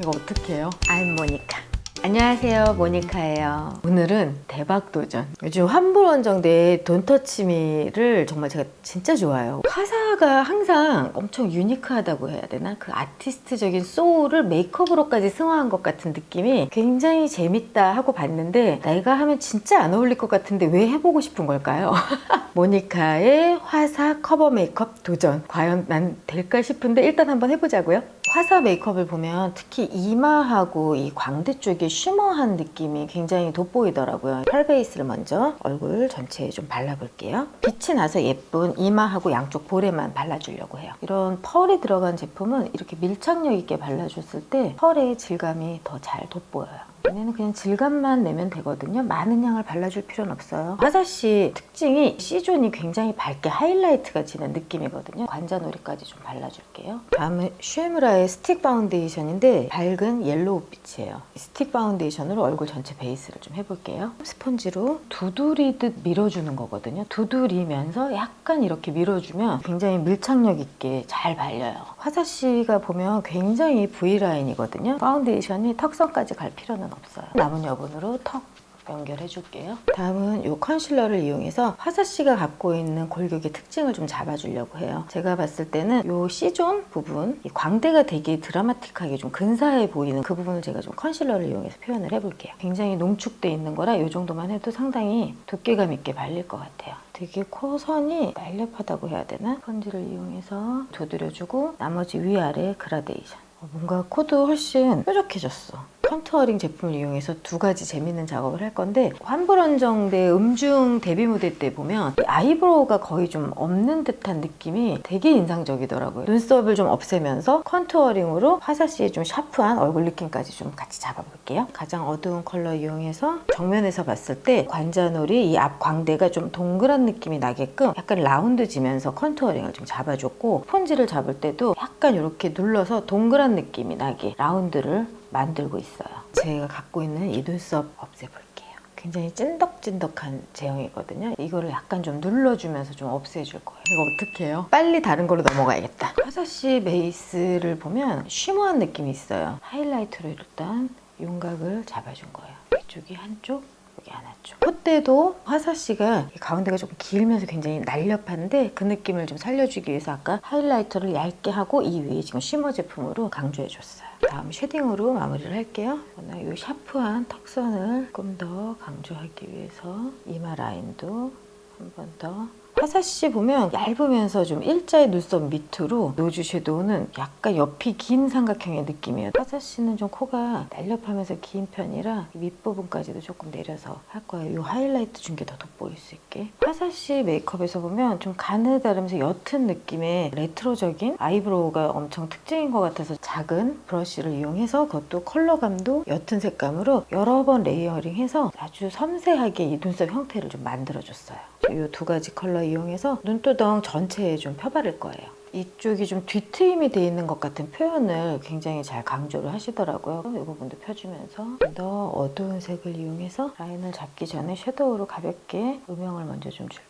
이거 어떻게 해요? I'm 모니카. 안녕하세요 모니카예요 오늘은 대박 도전 요즘 환불원정대 돈터치미를 정말 제가 진짜 좋아해요 화사가 항상 엄청 유니크하다고 해야 되나 그 아티스트적인 소울을 메이크업으로까지 승화한 것 같은 느낌이 굉장히 재밌다 하고 봤는데 내가 하면 진짜 안 어울릴 것 같은데 왜 해보고 싶은 걸까요? 모니카의 화사 커버 메이크업 도전 과연 난 될까 싶은데 일단 한번 해보자고요 화사 메이크업을 보면 특히 이마하고 이 광대 쪽에 쉬머한 느낌이 굉장히 돋보이더라고요. 펄 베이스를 먼저 얼굴 전체에 좀 발라볼게요. 빛이 나서 예쁜 이마하고 양쪽 볼에만 발라주려고 해요. 이런 펄이 들어간 제품은 이렇게 밀착력 있게 발라줬을 때 펄의 질감이 더 잘 돋보여요. 얘는 그냥 질감만 내면 되거든요. 많은 양을 발라줄 필요는 없어요. 화사씨 특징이 C존이 굉장히 밝게 하이라이트가 지는 느낌이거든요. 관자놀이까지 좀 발라줄게요. 다음은 쉐무라의 스틱 파운데이션인데 밝은 옐로우 빛이에요. 이 스틱 파운데이션으로 얼굴 전체 베이스를 좀 해볼게요. 스펀지로 두드리듯 밀어주는 거거든요. 두드리면서 약간 이렇게 밀어주면 굉장히 밀착력 있게 잘 발려요. 화사씨가 보면 굉장히 V라인이거든요. 파운데이션이 턱선까지 갈 필요는 없어요. 남은 여분으로 턱 연결해 줄게요. 다음은 이 컨실러를 이용해서 화사 씨가 갖고 있는 골격의 특징을 좀 잡아주려고 해요. 제가 봤을 때는 이 C존 부분, 이 광대가 되게 드라마틱하게 좀 근사해 보이는 그 부분을 제가 좀 컨실러를 이용해서 표현을 해볼게요. 굉장히 농축돼 있는 거라 이 정도만 해도 상당히 두께감 있게 발릴 것 같아요. 되게 코선이 날렵하다고 해야 되나? 스펀지를 이용해서 두드려주고 나머지 위아래 그라데이션. 어, 뭔가 코도 훨씬 뾰족해졌어. 컨투어링 제품을 이용해서 두 가지 재밌는 작업을 할 건데 환불원정대 음중 데뷔 무대 때 보면 이 아이브로우가 거의 좀 없는 듯한 느낌이 되게 인상적이더라고요. 눈썹을 좀 없애면서 컨투어링으로 화사씨의 좀 샤프한 얼굴 느낌까지 좀 같이 잡아볼게요. 가장 어두운 컬러 이용해서 정면에서 봤을 때 관자놀이 이 앞 광대가 좀 동그란 느낌이 나게끔 약간 라운드 지면서 컨투어링을 좀 잡아줬고 폰지를 잡을 때도 약간 이렇게 눌러서 동그란 느낌이 나게 라운드를 만들고 있어요. 제가 갖고 있는 이 눈썹 없애볼게요. 굉장히 찐덕찐덕한 제형이거든요. 이거를 약간 좀 눌러주면서 좀 없애줄 거예요. 이거 어떻게 해요? 빨리 다른 걸로 넘어가야겠다. 화사씨 베이스를 보면 쉬머한 느낌이 있어요. 하이라이트로 일단 윤곽을 잡아준 거예요. 이쪽이 한쪽, 여기 하나쪽. 콧대도 화사 씨가 가운데가 조금 길면서 굉장히 날렵한데 그 느낌을 좀 살려주기 위해서 아까 하이라이터를 얇게 하고 이 위에 지금 쉬머 제품으로 강조해줬어요. 다음 쉐딩으로 마무리를 할게요. 이 샤프한 턱선을 조금 더 강조하기 위해서 이마 라인도 한 번 더. 화사씨 보면 얇으면서 좀 일자의 눈썹 밑으로 노즈 섀도우는 약간 옆이 긴 삼각형의 느낌이에요. 화사씨는 좀 코가 날렵하면서 긴 편이라 밑부분까지도 조금 내려서 할 거예요. 이 하이라이트 준 게 더 돋보일 수 있게. 화사씨 메이크업에서 보면 좀 가느다르면서 옅은 느낌의 레트로적인 아이브로우가 엄청 특징인 것 같아서 작은 브러쉬를 이용해서 그것도 컬러감도 옅은 색감으로 여러 번 레이어링해서 아주 섬세하게 이 눈썹 형태를 좀 만들어줬어요. 이 두 가지 컬러 이용해서 눈두덩 전체에 좀 펴바를 거예요. 이쪽이 좀 뒤트임이 돼 있는 것 같은 표현을 굉장히 잘 강조를 하시더라고요. 이 부분도 펴주면서 더 어두운 색을 이용해서 라인을 잡기 전에 섀도우로 가볍게 음영을 먼저 좀 줄게요.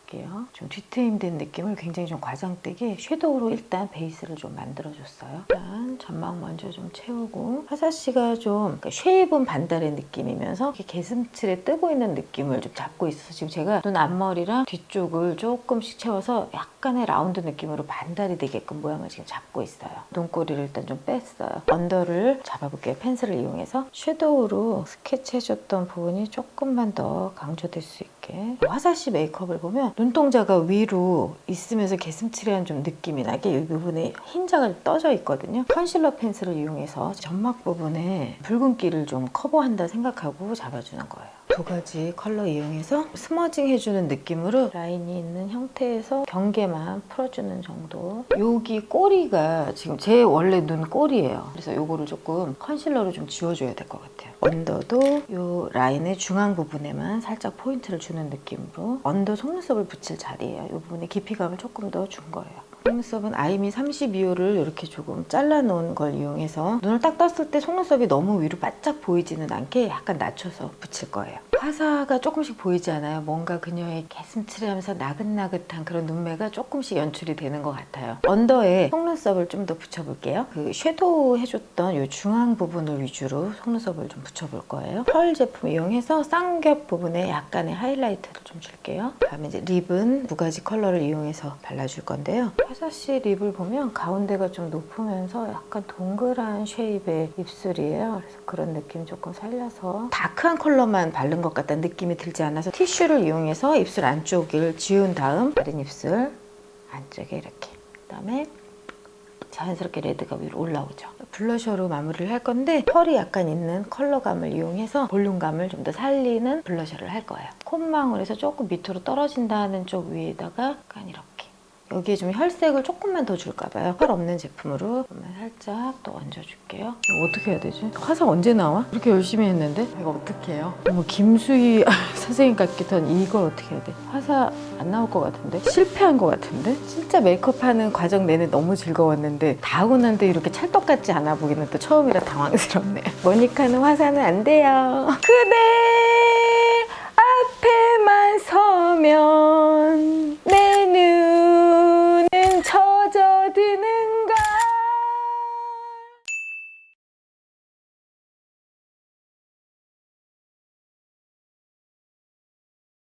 좀 뒤트임 된 느낌을 굉장히 좀 과장되게 섀도우로 일단 베이스를 좀 만들어줬어요. 일단 점막 먼저 좀 채우고 화사씨가 좀 쉐입은 반달의 느낌이면서 이렇게 개슴칠에 뜨고 있는 느낌을 좀 잡고 있어서 지금 제가 눈 앞머리랑 뒤쪽을 조금씩 채워서 약간의 라운드 느낌으로 반달이 되게끔 모양을 지금 잡고 있어요. 눈꼬리를 일단 좀 뺐어요. 언더를 잡아볼게요. 펜슬을 이용해서 섀도우로 스케치해줬던 부분이 조금만 더 강조될 수 있게 화사씨 메이크업을 보면 눈동자가 위로 있으면서 개슴츠레한 좀 느낌이 나게 이 부분에 흰자가 떠져 있거든요. 컨실러 펜슬을 이용해서 점막 부분에 붉은기를 좀 커버한다 생각하고 잡아주는 거예요. 두 가지 컬러 이용해서 스머징 해주는 느낌으로 라인이 있는 형태에서 경계만 풀어주는 정도. 여기 꼬리가 지금 제 원래 눈 꼬리예요. 그래서 요거를 조금 컨실러로 좀 지워줘야 될 것 같아요. 언더도 요 라인의 중앙 부분에만 살짝 포인트를 주는 느낌으로 언더 속눈썹을 붙일 자리예요. 이 부분에 깊이감을 조금 더 준 거예요 속눈썹은 아이미 32호를 이렇게 조금 잘라놓은 걸 이용해서 눈을 딱 떴을 때 속눈썹이 너무 위로 바짝 보이지는 않게 약간 낮춰서 붙일 거예요. 화사가 조금씩 보이지 않아요? 뭔가 그녀의 개슴츠레하면서 나긋나긋한 그런 눈매가 조금씩 연출이 되는 것 같아요. 언더에 속눈썹을 좀 더 붙여볼게요. 그 섀도우 해줬던 이 중앙 부분을 위주로 속눈썹을 좀 붙여볼 거예요. 펄 제품 이용해서 쌍겹 부분에 약간의 하이라이트를 좀 줄게요. 다음에 이제 립은 두 가지 컬러를 이용해서 발라줄 건데요. 화사 씨 립을 보면 가운데가 좀 높으면서 약간 동그란 쉐입의 입술이에요. 그래서 그런 느낌 조금 살려서 다크한 컬러만 바른 것 같다는 느낌이 들지 않아서 티슈를 이용해서 입술 안쪽을 지운 다음 다른 입술 안쪽에 이렇게 그다음에 자연스럽게 레드가 위로 올라오죠. 블러셔로 마무리를 할 건데 펄이 약간 있는 컬러감을 이용해서 볼륨감을 좀 더 살리는 블러셔를 할 거예요. 콧망울에서 조금 밑으로 떨어진다는 쪽 위에다가 약간 이렇게 여기에 좀 혈색을 조금만 더 줄까 봐요. 펄 없는 제품으로 살짝 또 얹어줄게요. 이거 어떻게 해야 되지? 화장 언제 나와? 이렇게 열심히 했는데 이거 어떻게 해요? 뭐 김수희 선생님 같기도 한 이걸 어떻게 해야 돼? 화사 안 나올 것 같은데? 실패한 것 같은데? 진짜 메이크업하는 과정 내내 너무 즐거웠는데 다 하고 난 뒤에 이렇게 찰떡 같지 않아 보기는 또 처음이라 당황스럽네. 모니카는 화사는 안 돼요. 그대 앞에만 서면